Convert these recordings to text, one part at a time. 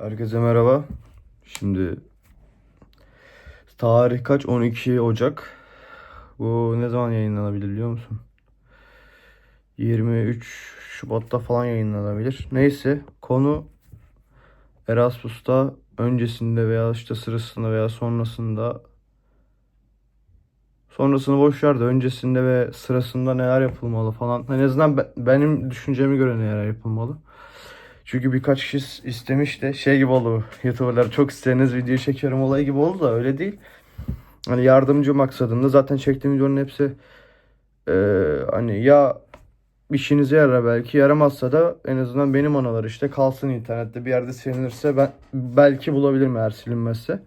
Herkese merhaba. Şimdi tarih kaç? 12 Ocak. Bu ne zaman yayınlanabilir biliyor musun? 23 Şubat'ta falan yayınlanabilir. Neyse konu Erasmus'ta öncesinde veya işte sırasında veya sonrasında sonrasını boş ver de öncesinde ve sırasında neler yapılmalı falan. En azından be- benim düşünceme göre neler yapılmalı. Çünkü birkaç kişi is- istemiş de şey gibi oldu. YouTuber'lar çok istediğiniz video çekiyorum olayı gibi oldu da öyle değil. Hani yardımcı maksadında zaten çektiğim videonun hepsi eee, hani ya işinize yarar belki yaramazsa da en azından benim anılar işte kalsın internette bir yerde silinirse ben belki bulabilirim eğer silinmezse.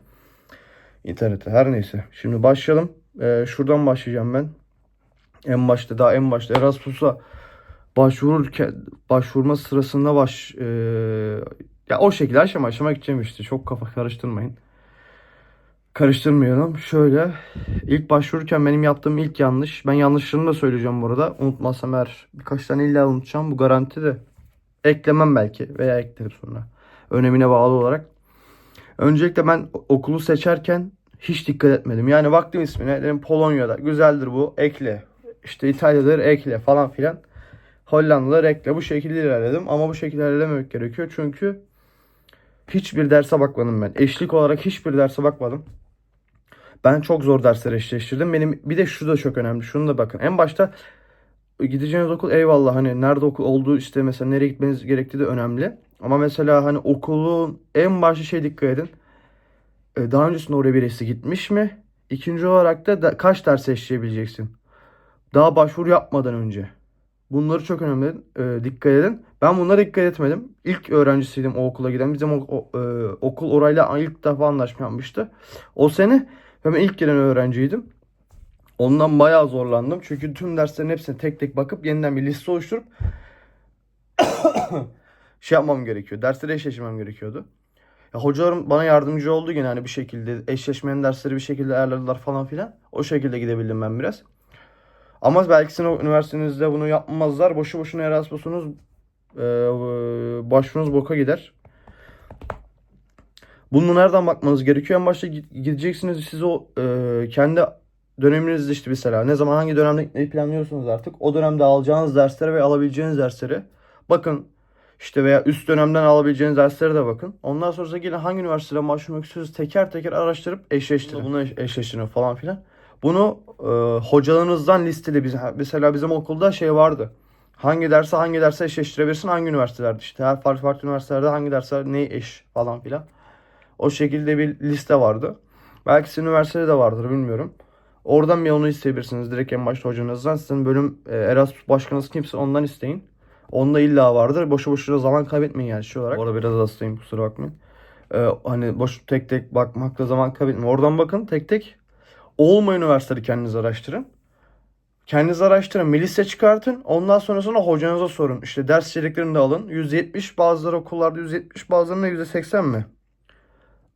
İnternette her neyse. Şimdi başlayalım. Eee, şuradan başlayacağım ben. En başta daha en başta Erasmus'a başvururken başvurma sırasında baş eee, ya o şekilde aşama aşama gideceğim işte. Çok kafa karıştırmayın. Karıştırmayalım. Şöyle ilk başvururken benim yaptığım ilk yanlış. Ben yanlışlarını da söyleyeceğim bu arada. Unutmazsam eğer birkaç tane illa unutacağım. Bu garanti de eklemem belki veya eklerim sonra. Önemine bağlı olarak. Öncelikle ben okulu seçerken hiç dikkat etmedim. Yani baktım ismine dedim Polonya'da güzeldir bu ekle. İşte İtalya'dır ekle falan filan. Hollanda'da ekle. Bu şekilde ilerledim ama bu şekilde ilerlememek gerekiyor. Çünkü hiçbir derse bakmadım ben. Eşlik olarak hiçbir derse bakmadım. Ben çok zor dersler eşleştirdim. Benim bir de şu da çok önemli. Şunu da bakın. En başta gideceğiniz okul eyvallah hani nerede okul olduğu işte mesela nereye gitmeniz gerektiği de önemli. Ama mesela hani okulun en başta şey dikkat edin. E, Daha öncesinde oraya birisi gitmiş mi? İkinci olarak da, da kaç ders eşleyebileceksin? Daha başvuru yapmadan önce. Bunları çok önemli e, dikkat edin. Ben bunlara dikkat etmedim. İlk öğrencisiydim o okula giden. Bizim o, o- e, okul orayla ilk defa anlaşma yapmıştı. O sene ben ilk gelen öğrenciydim. Ondan bayağı zorlandım. Çünkü tüm derslerin hepsine tek tek bakıp yeniden bir liste oluşturup şey yapmam gerekiyor. Dersleri eşleşmem gerekiyordu. Ya hocalarım bana yardımcı oldu gene hani bir şekilde eşleşmeyen dersleri bir şekilde ayarladılar falan filan. O şekilde gidebildim ben biraz. Ama belki sizin üniversitenizde bunu yapmazlar. Boşu boşuna Erasmus'unuz e, başvurunuz boka gider. Bunu nereden bakmanız gerekiyor? En başta gi- gideceksiniz siz o e, kendi döneminizde işte mesela ne zaman hangi dönemde gitmeyi planlıyorsunuz artık o dönemde alacağınız derslere ve alabileceğiniz derslere bakın işte veya üst dönemden alabileceğiniz derslere de bakın. Ondan sonra gelin hangi üniversiteden başvurmak istiyorsanız teker teker araştırıp eşleştirin. Bunu eş- eşleştirin falan filan. Bunu e, hocalarınızdan listeli biz mesela bizim okulda şey vardı. Hangi derse hangi derse eşleştirebilirsin hangi üniversitelerde işte her farklı farklı üniversitelerde hangi dersler ne eş falan filan. O şekilde bir liste vardı. Belki sizin üniversitede de vardır bilmiyorum. Oradan bir onu isteyebilirsiniz. Direkt en başta hocanızdan. Sizin bölüm e, Erasmus başkanınız kimse ondan isteyin. Onda illa vardır. Boşu boşuna zaman kaybetmeyin yani şey olarak. Orada biraz hastayım kusura bakmayın. E, hani boş tek tek bakmakla zaman kaybetmeyin. Oradan bakın tek tek. Olmayan üniversiteleri kendiniz araştırın. Kendiniz araştırın, bir çıkartın. Ondan sonrasında hocanıza sorun. İşte ders içeriklerini de alın. %70 bazıları okullarda %70 bazılarında %80 mi?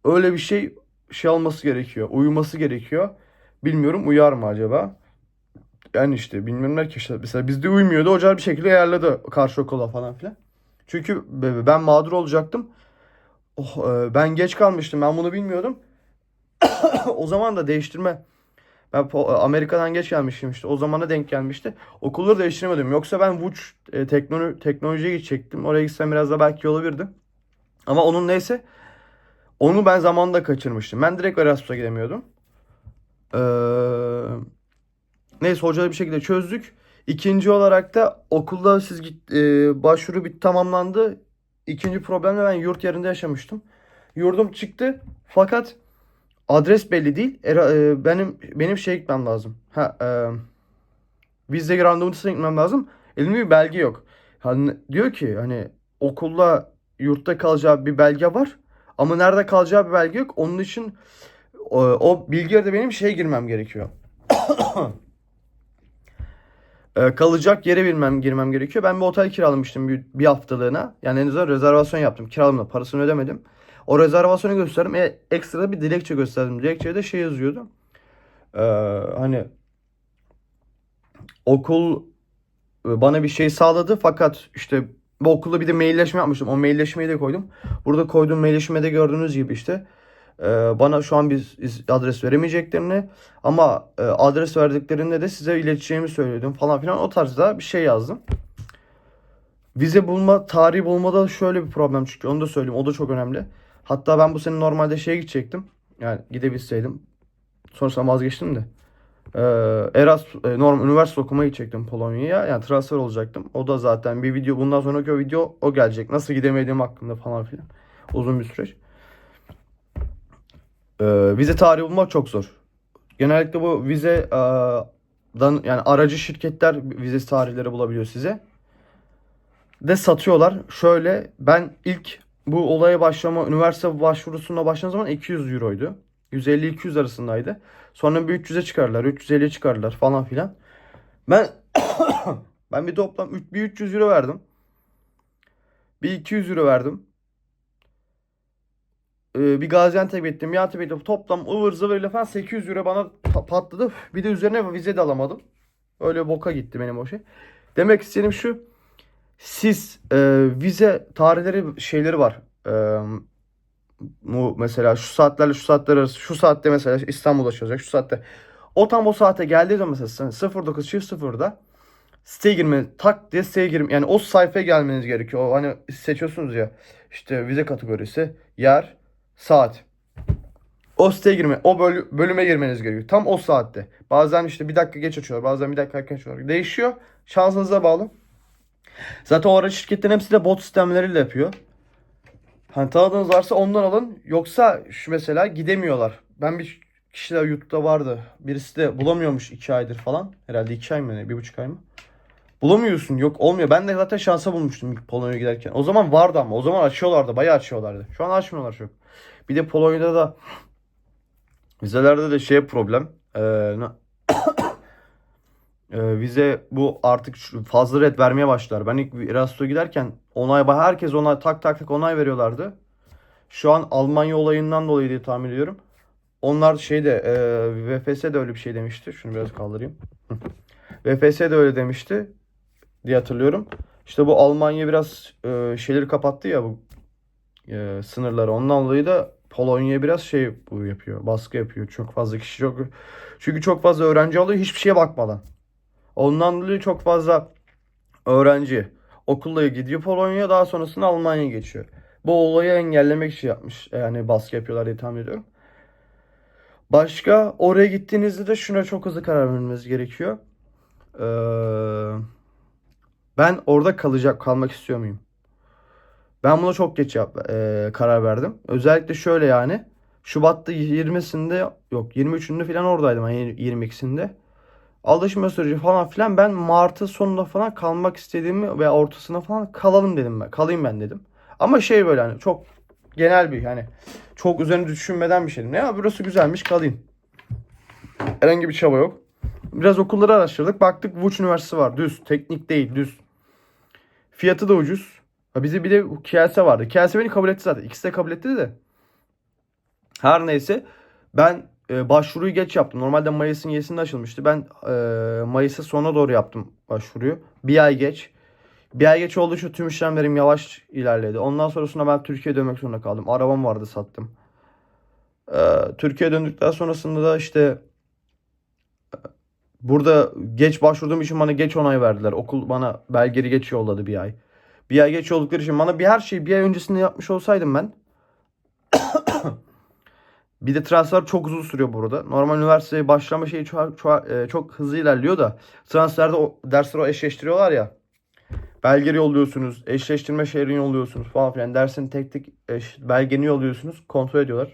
Öyle bir şey şey alması gerekiyor. Uyuması gerekiyor. Bilmiyorum uyar mı acaba? Yani işte bilmiyorum ki işte mesela bizde uymuyordu. Hocalar bir şekilde ayarladı karşı okula falan filan. Çünkü be- ben mağdur olacaktım. Oh, e, ben geç kalmıştım. Ben bunu bilmiyordum. O zaman da değiştirme. Ben Amerika'dan geç gelmiştim işte. O zamana denk gelmişti. Okulları değiştiremedim. Yoksa ben Vuç e, teknoloji, teknolojiye gidecektim. Oraya gitsem biraz da belki olabilirdi. Ama onun neyse onu ben zamanında kaçırmıştım. Ben direkt Erasmus'a gidemiyordum. Ee, neyse hocaları bir şekilde çözdük. İkinci olarak da okulda siz git, e, başvuru bir tamamlandı. İkinci problemle ben yurt yerinde yaşamıştım. Yurdum çıktı fakat adres belli değil. Era- e, benim benim şey gitmem lazım. Ha, e, vize randevusuna gitmem lazım. Elimde bir belge yok. Hani diyor ki hani okulda yurtta kalacağı bir belge var. Ama nerede kalacağı bir belge yok. Onun için o, o bilgiye de benim şeye girmem gerekiyor. Ee, kalacak yere bilmem girmem gerekiyor. Ben bir otel kiralamıştım bir, bir haftalığına. Yani en azından rezervasyon yaptım. Kiraladım parasını ödemedim. O rezervasyonu gösterdim. E, ekstra bir dilekçe gösterdim. Dilekçede de şey yazıyordu. Ee, hani okul e, bana bir şey sağladı fakat işte Bu okulda bir de mailleşme yapmıştım. O mailleşmeyi de koydum. Burada koyduğum mailleşmede gördüğünüz gibi işte e, bana şu an is- adres veremeyeceklerini ama e, adres verdiklerinde de size ileteceğimi söyledim falan filan o tarzda bir şey yazdım. Vize bulma, tarihi bulmada şöyle bir problem çıkıyor. Onu da söyleyeyim. O da çok önemli. Hatta ben bu sene normalde şeye gidecektim. Yani gidebilseydim. Sonrasında vazgeçtim de. Ee, Eras e, normal üniversite okumaya gidecektim Polonya'ya. Yani transfer olacaktım. O da zaten bir video bundan sonraki o video o gelecek. Nasıl gidemediğim hakkında falan filan. Uzun bir süreç. Ee, vize tarihi bulmak çok zor. Genellikle bu vize e, dan yani aracı şirketler vize tarihleri bulabiliyor size. De satıyorlar. Şöyle ben ilk bu olaya başlama üniversite başvurusuna başladığım zaman 200 euroydu. 150-200 arasındaydı. Sonra bir 300'e çıkardılar. 350'ye çıkardılar falan filan. Ben ben bir toplam bir 300 euro verdim. Bir 200 euro verdim. Ee, bir Gaziantep'e gittim. Gaziantep'e gittim. Toplam ıvır zıvırıyla falan 800 euro bana pa- patladı. Bir de üzerine vize de alamadım. Öyle boka gitti benim o şey. Demek istediğim şu. Siz e, vize tarihleri şeyleri var. E, bu mesela şu saatlerle şu saatler arası şu saatte mesela İstanbul'a açılacak şu saatte. O tam o saate geldiği zaman mesela sen 09.00'da siteye girme tak diye siteye girme yani o sayfaya gelmeniz gerekiyor. O hani seçiyorsunuz ya işte vize kategorisi, yer, saat. O siteye girme, o böl- bölüme girmeniz gerekiyor. Tam o saatte. Bazen işte bir dakika geç açıyorlar, bazen bir dakika erken açıyorlar. Değişiyor. Şansınıza bağlı. Zaten o ara şirketlerin hepsi de bot sistemleriyle yapıyor. Hani tanıdığınız varsa ondan alın. Yoksa şu mesela gidemiyorlar. Ben bir kişiler YouTube'da vardı. Birisi de bulamıyormuş 2 aydır falan. Herhalde 2 ay mı ne? 1,5 ay mı? Bulamıyorsun. Yok olmuyor. Ben de zaten şansa bulmuştum Polonya'ya giderken. O zaman vardı ama. O zaman açıyorlardı. Bayağı açıyorlardı. Şu an açmıyorlar çok. Bir de Polonya'da da vizelerde de şey problem. Ee, ne- Ee, vize bu artık fazla red vermeye başlar. Ben ilk Erasmus'a giderken onay herkes onay tak tak tak onay veriyorlardı. Şu an Almanya olayından dolayı diye tahmin ediyorum. Onlar şeyde e, VFS de öyle bir şey demişti. Şunu biraz kaldırayım. VFS de öyle demişti diye hatırlıyorum. İşte bu Almanya biraz e, şeyleri kapattı ya bu e, sınırları. Ondan dolayı da Polonya biraz şey bu yapıyor. Baskı yapıyor. Çok fazla kişi çok çünkü çok fazla öğrenci alıyor hiçbir şeye bakmadan. Ondan dolayı çok fazla öğrenci okulla gidiyor Polonya'ya daha sonrasında Almanya'ya geçiyor. Bu olayı engellemek için yapmış. Yani baskı yapıyorlar diye tahmin ediyorum. Başka oraya gittiğinizde de şuna çok hızlı karar vermeniz gerekiyor. Ee, ben orada kalacak kalmak istiyor muyum? Ben buna çok geç yap, e, karar verdim. Özellikle şöyle yani. Şubat'ta 20'sinde yok 23'ünde falan oradaydım. Yani 22'sinde. Alışma süreci falan filan ben Mart'ın sonunda falan kalmak istediğimi ve ortasına falan kalalım dedim ben. Kalayım ben dedim. Ama şey böyle hani çok genel bir hani çok üzerine düşünmeden bir şeydim. Ya burası güzelmiş kalayım. Herhangi bir çaba yok. Biraz okulları araştırdık. Baktık Vuç Üniversitesi var. Düz. Teknik değil. Düz. Fiyatı da ucuz. Ha bize bir de KLS vardı. KLS beni kabul etti zaten. İkisi de kabul etti de. Her neyse. Ben e, başvuruyu geç yaptım. Normalde Mayıs'ın 7'sinde açılmıştı. Ben e, Mayıs'ın sonuna doğru yaptım başvuruyu. Bir ay geç. Bir ay geç olduğu için tüm işlemlerim yavaş ilerledi. Ondan sonrasında ben Türkiye'ye dönmek zorunda kaldım. Arabam vardı sattım. E, Türkiye'ye döndükten sonrasında da işte e, burada geç başvurduğum için bana geç onay verdiler. Okul bana belgeleri geç yolladı bir ay. Bir ay geç oldukları için bana bir her şeyi bir ay öncesinde yapmış olsaydım ben Bir de transfer çok uzun sürüyor burada. Normal üniversiteye başlama şeyi çok, çok, e, çok hızlı ilerliyor da transferde o dersleri o eşleştiriyorlar ya. Belgeleri yolluyorsunuz, eşleştirme şeylerini yolluyorsunuz falan filan. Dersin tek tek eş, belgeni yolluyorsunuz, kontrol ediyorlar.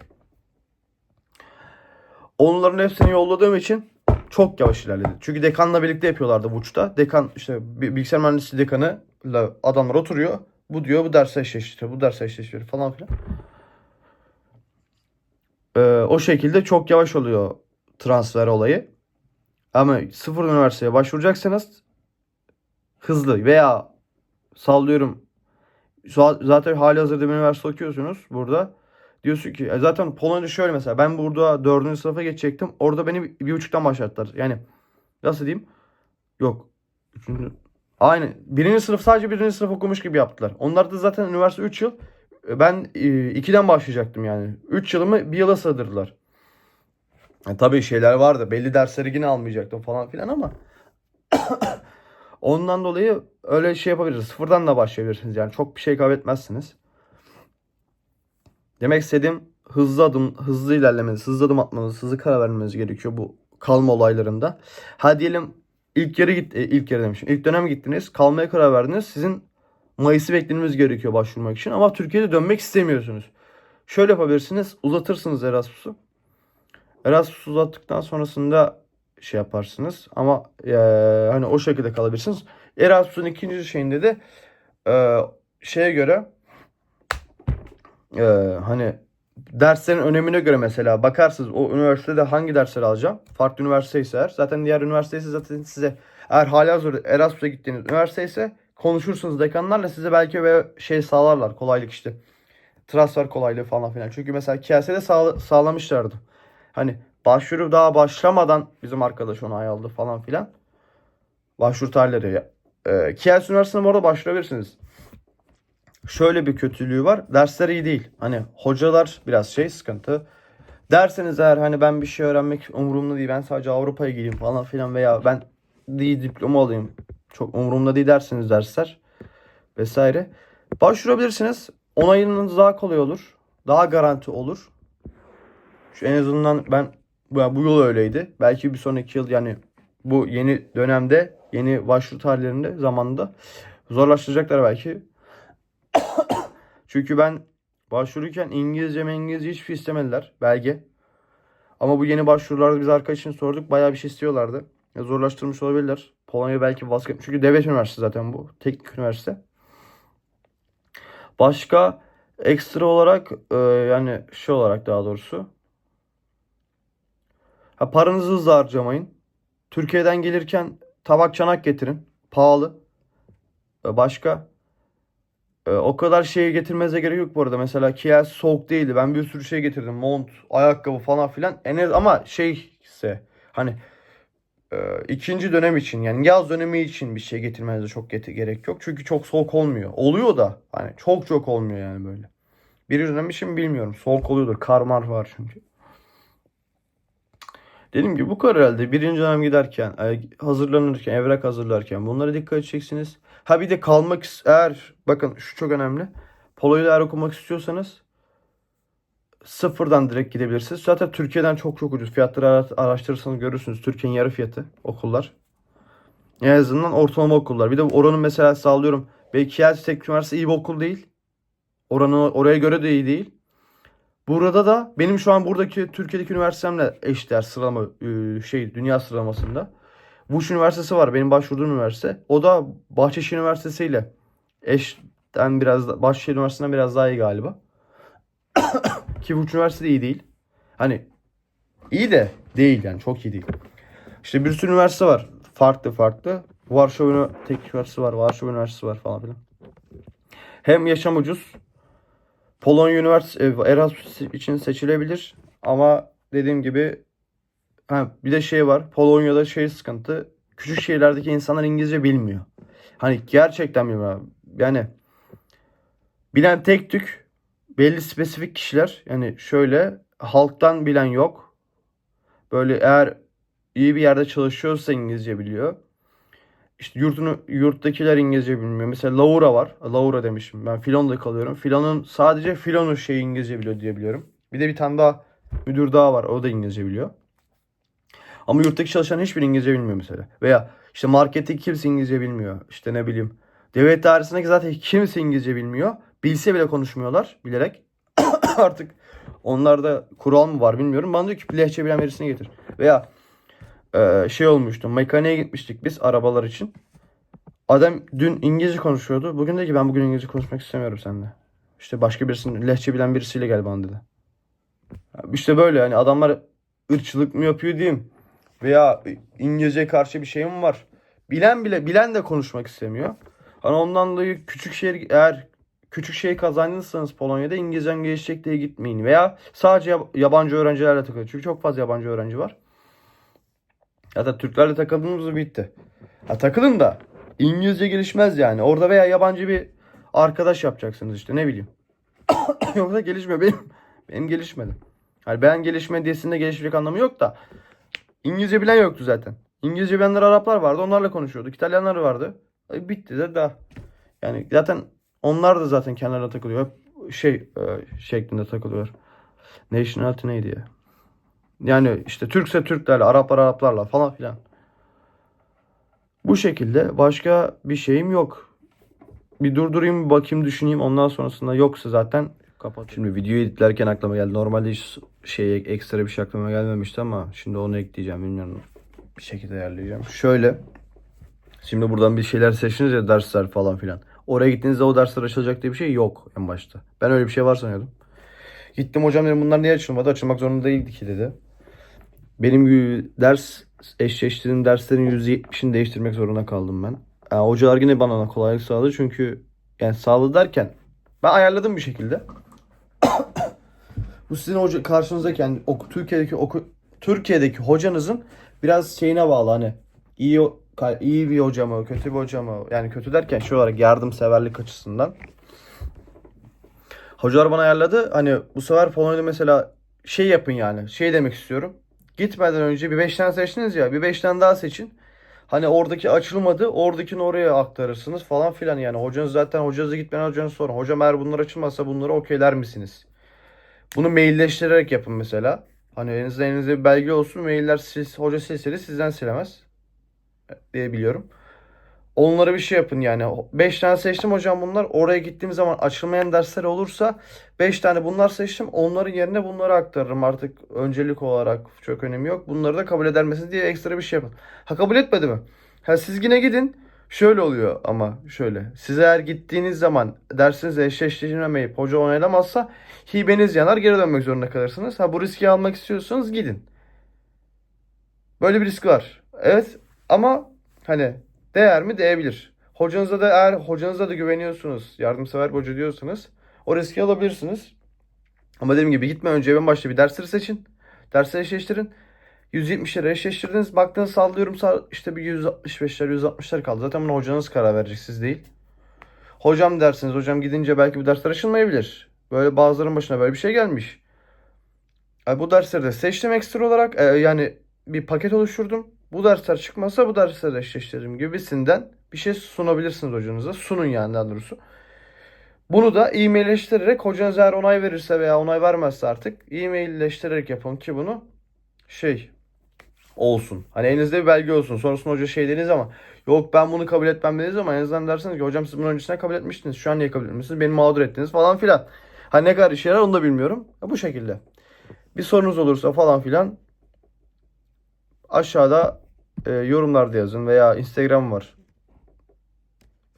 Onların hepsini yolladığım için çok yavaş ilerledi. Çünkü dekanla birlikte yapıyorlardı Vuç'ta. Dekan işte bi- bilgisayar mühendisliği dekanıyla adamlar oturuyor. Bu diyor bu derse eşleştiriyor, bu derse eşleştiriyor falan filan. Ee, o şekilde çok yavaş oluyor transfer olayı. Ama sıfır üniversiteye başvuracaksanız hızlı veya sallıyorum za- zaten hali hazırda bir üniversite okuyorsunuz burada. Diyorsun ki e zaten Polonya'da şöyle mesela ben burada dördüncü sınıfa geçecektim. Orada beni bir, buçuktan başlattılar. Yani nasıl diyeyim? Yok. Üçüncü, Aynen. Birinci sınıf sadece birinci sınıf okumuş gibi yaptılar. Onlar da zaten üniversite 3 yıl. Ben 2'den başlayacaktım yani. 3 yılımı bir yıla sığdırdılar. E, tabii şeyler vardı. Belli dersleri yine almayacaktım falan filan ama ondan dolayı öyle şey yapabiliriz. Sıfırdan da başlayabilirsiniz. Yani çok bir şey kaybetmezsiniz. Demek istediğim hızlı adım, hızlı ilerlemeniz, hızlı adım atmanız, hızlı karar vermeniz gerekiyor bu kalma olaylarında. Ha diyelim ilk yarı git, e, ilk yarı demişim. İlk dönem gittiniz, kalmaya karar verdiniz. Sizin Mayıs'ı beklemeniz gerekiyor başvurmak için ama Türkiye'de dönmek istemiyorsunuz. Şöyle yapabilirsiniz, uzatırsınız Erasmus'u. Erasmus uzattıktan sonrasında şey yaparsınız ama e, hani o şekilde kalabilirsiniz. Erasmus'un ikinci şeyinde de e, şeye göre e, hani derslerin önemine göre mesela bakarsınız o üniversitede hangi dersleri alacağım. Farklı üniversite ise eğer. Zaten diğer üniversite ise zaten size eğer halihazırda Erasmus'a gittiğiniz üniversite ise konuşursunuz dekanlarla size belki böyle şey sağlarlar kolaylık işte. Transfer kolaylığı falan filan. Çünkü mesela KS'de sağ, sağlamışlardı. Hani başvuru daha başlamadan bizim arkadaş onu ay aldı falan filan. Başvuru tarihleri. E, Kiels Üniversitesi'ne bu arada başvurabilirsiniz. Şöyle bir kötülüğü var. Dersler iyi değil. Hani hocalar biraz şey sıkıntı. Derseniz eğer hani ben bir şey öğrenmek umurumda değil. Ben sadece Avrupa'ya gideyim falan filan veya ben iyi diploma alayım. Çok umurumda değil derseniz dersler vesaire. Başvurabilirsiniz. Onayınız daha kolay olur. Daha garanti olur. Şu en azından ben bu, bu yıl öyleydi. Belki bir sonraki yıl yani bu yeni dönemde yeni başvuru tarihlerinde zamanında zorlaştıracaklar belki. Çünkü ben başvururken İngilizce İngilizce hiçbir şey istemediler belge. Ama bu yeni başvurularda biz arkadaşın sorduk bayağı bir şey istiyorlardı. Zorlaştırmış olabilirler. Polonya belki vazgeçmiş. Çünkü devlet üniversitesi zaten bu. Teknik üniversite. Başka ekstra olarak e, yani şey olarak daha doğrusu. Ha, paranızı hızlı harcamayın. Türkiye'den gelirken tabak çanak getirin. Pahalı. E, başka? E, o kadar şeyi getirmenize gerek yok bu arada. Mesela Kiel soğuk değildi. Ben bir sürü şey getirdim. Mont, ayakkabı falan filan. En az ama şey ise hani ikinci dönem için yani yaz dönemi için bir şey getirmenize çok gerek yok. Çünkü çok soğuk olmuyor. Oluyor da hani çok çok olmuyor yani böyle. Birinci dönem için bilmiyorum. Soğuk oluyordur. Kar mar var çünkü. Dediğim gibi bu kadar herhalde. Birinci dönem giderken, e, hazırlanırken, evrak hazırlarken bunlara dikkat edeceksiniz. Ha bir de kalmak eğer bakın şu çok önemli. Polo'yu eğer okumak istiyorsanız sıfırdan direkt gidebilirsiniz. Zaten Türkiye'den çok çok ucuz. Fiyatları ara- araştırırsanız görürsünüz. Türkiye'nin yarı fiyatı okullar. En azından ortalama okullar. Bir de oranın mesela sağlıyorum. Belki Kielce Teknik Üniversitesi iyi bir okul değil. Oranı oraya göre de iyi değil. Burada da benim şu an buradaki Türkiye'deki üniversitemle eşdeğer sıralama e, şey dünya sıralamasında. Buş Üniversitesi var benim başvurduğum üniversite. O da Bahçeşehir Üniversitesi ile eşten biraz Bahçeşehir Üniversitesi'nden biraz daha iyi galiba. Ki Buş Üniversitesi de iyi değil. Hani iyi de değil yani çok iyi değil. İşte bir sürü üniversite var. Farklı farklı. Varşova Teknik Üniversitesi var. Varşova Üniversitesi var falan filan. Hem yaşam ucuz Polonya Üniversitesi Erasmus için seçilebilir ama dediğim gibi ha, bir de şey var. Polonya'da şey sıkıntı. Küçük şehirlerdeki insanlar İngilizce bilmiyor. Hani gerçekten bilmiyor. Yani bilen tek tük belli spesifik kişiler. Yani şöyle halktan bilen yok. Böyle eğer iyi bir yerde çalışıyorsa İngilizce biliyor. İşte yurtunu, yurttakiler İngilizce bilmiyor. Mesela Laura var. Laura demişim. Ben Filon'da kalıyorum. Filon'un sadece Filon'un şey İngilizce biliyor diye biliyorum. Bir de bir tane daha müdür daha var. O da İngilizce biliyor. Ama yurttaki çalışan hiçbir İngilizce bilmiyor mesela. Veya işte marketteki kimse İngilizce bilmiyor. İşte ne bileyim. Devlet dairesindeki zaten kimse İngilizce bilmiyor. Bilse bile konuşmuyorlar bilerek. Artık onlarda kural mı var bilmiyorum. Bana diyor ki lehçe bilen birisini getir. Veya e, şey olmuştu. Mekaniğe gitmiştik biz arabalar için. Adam dün İngilizce konuşuyordu. Bugün dedi ki ben bugün İngilizce konuşmak istemiyorum seninle. İşte başka birisinin lehçe bilen birisiyle gel bana dedi. İşte böyle yani adamlar ırkçılık mı yapıyor diyeyim. Veya İngilizce karşı bir şey mi var? Bilen bile bilen de konuşmak istemiyor. Hani ondan dolayı küçük şehir eğer küçük şey kazandıysanız Polonya'da İngilizcem gelişecek diye gitmeyin. Veya sadece yab- yabancı öğrencilerle takılın. Çünkü çok fazla yabancı öğrenci var. Hatta Türklerle takıldığımız bitti. Ha takılın da İngilizce gelişmez yani. Orada veya yabancı bir arkadaş yapacaksınız işte ne bileyim. Yoksa gelişmiyor. Benim, benim gelişmedi. Yani ben gelişmediyesinde gelişecek anlamı yok da. İngilizce bilen yoktu zaten. İngilizce bilenler Araplar vardı. Onlarla konuşuyorduk. İtalyanlar vardı. E, bitti de daha. Yani zaten onlar da zaten kenarına takılıyor. Hep şey e, şeklinde takılıyor. Nationality neydi ya? Yani işte Türkse Türklerle, Araplar Araplarla falan filan. Bu şekilde başka bir şeyim yok. Bir durdurayım bir bakayım düşüneyim ondan sonrasında yoksa zaten kapat. Şimdi videoyu editlerken aklıma geldi. Normalde hiç şey ekstra bir şey aklıma gelmemişti ama şimdi onu ekleyeceğim bilmiyorum. Bir şekilde ayarlayacağım. Şöyle. Şimdi buradan bir şeyler seçtiniz ya dersler falan filan. Oraya gittiğinizde o dersler açılacak diye bir şey yok en başta. Ben öyle bir şey var sanıyordum. Gittim hocam dedim bunlar niye açılmadı? Açılmak zorunda değildi ki dedi. Benim ders eşleştirdiğim derslerin %70'ini değiştirmek zorunda kaldım ben. Yani hocalar yine bana kolaylık sağladı çünkü yani sağladı derken ben ayarladım bir şekilde. Bu sizin hoca karşınızdaki yani oku, Türkiye'deki oku, Türkiye'deki hocanızın biraz şeyine bağlı hani iyi iyi bir hoca mı kötü bir hoca mı? Yani kötü derken şu olarak yardımseverlik açısından. Hocalar bana ayarladı. Hani bu sefer Polonya'da mesela şey yapın yani şey demek istiyorum. Gitmeden önce bir 5 tane seçtiniz ya bir 5 tane daha seçin. Hani oradaki açılmadı oradakini oraya aktarırsınız falan filan yani. Hocanız zaten hocanıza gitmeden hocanız sorun. Hocam eğer bunlar açılmazsa bunları okeyler misiniz? Bunu mailleştirerek yapın mesela. Hani elinizde elinizde bir belge olsun. Mailler siz, hoca silseli sizden silemez. Diye biliyorum. Onlara bir şey yapın yani. 5 tane seçtim hocam bunlar. Oraya gittiğim zaman açılmayan dersler olursa 5 tane bunlar seçtim. Onların yerine bunları aktarırım artık öncelik olarak. Çok önemi yok. Bunları da kabul eder misiniz diye ekstra bir şey yapın. Ha kabul etmedi mi? Ha siz yine gidin. Şöyle oluyor ama şöyle. Siz eğer gittiğiniz zaman dersinizle eşleştiremeyip hoca onaylamazsa hibeniz yanar geri dönmek zorunda kalırsınız. Ha bu riski almak istiyorsanız gidin. Böyle bir risk var. Evet ama hani değer mi? Değebilir. Hocanıza da eğer hocanıza da güveniyorsunuz, yardımsever hoca diyorsanız o riski alabilirsiniz. Ama dediğim gibi gitme önce en başta bir dersleri seçin. Dersleri eşleştirin. 170'lere eşleştirdiniz. Baktınız sallıyorum işte bir 165'ler 160'lar kaldı. Zaten buna hocanız karar verecek siz değil. Hocam dersiniz. Hocam gidince belki bu dersler açılmayabilir. Böyle bazıların başına böyle bir şey gelmiş. E, bu dersleri de seçtim ekstra olarak. E, yani bir paket oluşturdum. Bu dersler çıkmazsa bu dersleri eşleştiririm gibisinden bir şey sunabilirsiniz hocanıza. Sunun yani daha doğrusu. Bunu da e-mailleştirerek hocanız eğer onay verirse veya onay vermezse artık e-mailleştirerek yapın ki bunu şey olsun. Hani elinizde bir belge olsun. Sonrasında hoca şey dediğiniz ama yok ben bunu kabul etmem dediğiniz zaman en azından dersiniz ki hocam siz bunu öncesinde kabul etmiştiniz. Şu an niye kabul etmiyorsunuz? Beni mağdur ettiniz falan filan. Hani ne kadar işe yarar onu da bilmiyorum. Ha, Bu şekilde. Bir sorunuz olursa falan filan aşağıda e, yorumlarda yazın veya Instagram var.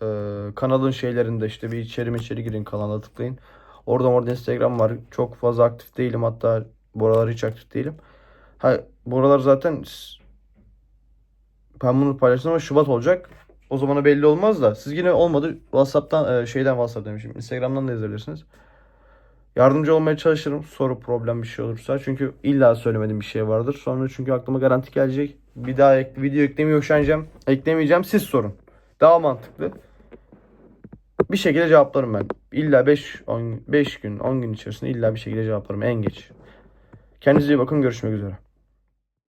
E, kanalın şeylerinde işte bir içeri içeri girin kanala tıklayın. Oradan orada Instagram var. Çok fazla aktif değilim hatta bu aralar hiç aktif değilim. Ha, buralar zaten ben bunu paylaştım ama Şubat olacak. O zamana belli olmaz da. Siz yine olmadı WhatsApp'tan e, şeyden WhatsApp demişim. Instagram'dan da yazabilirsiniz. Yardımcı olmaya çalışırım. Soru problem bir şey olursa. Çünkü illa söylemediğim bir şey vardır. Sonra çünkü aklıma garanti gelecek. Bir daha ek- video eklemiyor üşeneceğim. Eklemeyeceğim. Siz sorun. Daha mantıklı. Bir şekilde cevaplarım ben. İlla 5 5 gün 10 gün içerisinde illa bir şekilde cevaplarım en geç. Kendinize iyi bakın. Görüşmek üzere.